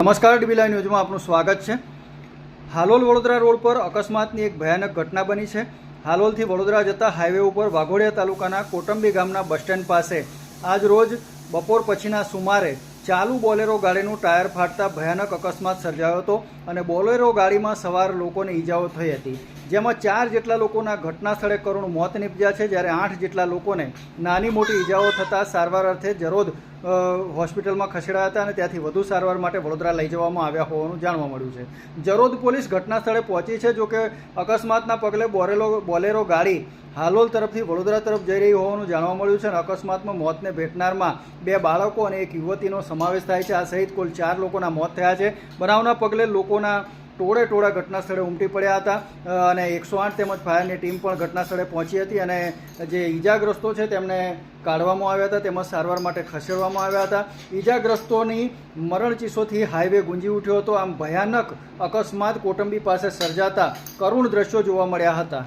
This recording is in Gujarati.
નમસ્કાર ડીબીલા ન્યૂઝમાં આપનું સ્વાગત છે. હાલોલ વડોદરા રોડ પર અકસ્માતની એક ભયાનક ઘટના બની છે. હાલોલથી વડોદરા જતા હાઈવે ઉપર વાઘોડિયા તાલુકાના કોટંબી ગામના બસ સ્ટેન્ડ પાસે આજ રોજ બપોર પછીના સુમારે ચાલુ બોલેરો ગાડીનું ટાયર ફાટતા ભયાનક અકસ્માત સર્જાયો હતો અને બોલેરો ગાડીમાં સવાર લોકોને ઈજાઓ થઈ હતી. જેમાં ચાર જેટલા લોકોના ઘટના સ્થળે કરુણ મોત નીપજ્યા છે. જ્યારે આઠ જેટલા લોકોને નાની મોટી ઈજાઓ થતાં સારવાર અર્થે જરોદ હોસ્પિટલમાં ખસેડાયા હતા અને ત્યાંથી વધુ સારવાર માટે વડોદરા લઈ જવામાં આવ્યા હોવાનું જાણવા મળ્યું છે. જરોદ પોલીસ ઘટના સ્થળે પહોંચી છે જોકે અકસ્માતના પગલે બોરેલો, બોલેરો ગાડી હાલોલ તરફથી વડોદરા તરફ જઈ રહી હોવાનું જાણવા મળ્યું છે અને અકસ્માતમાં મોતને ભેટનારમાં બે બાળકો અને એક યુવતીનો સમાવેશ થાય છે. આ સહિત કુલ ચાર લોકોના મોત થયા છે. બનાવના પગલે લોકોના ટોળે ટોળા ઘટના સ્થળે ઉમટી પડ્યા હતા અને એકસો આઠ તેમજ ફાયરની ટીમ પણ ઘટના સ્થળે પહોંચી હતી અને જે ઈજાગ્રસ્તો છે તેમને કાઢવામાં આવ્યા હતા, તેમજ સારવાર માટે ખસેડવામાં આવ્યા હતા. ઈજાગ્રસ્તોની મરણ ચીસોથી હાઈવે ગુંજી ઉઠ્યો હતો. આમ ભયાનક અકસ્માત કોટંબી પાસે સર્જાતા કરુણ દ્રશ્યો જોવા મળ્યા હતા.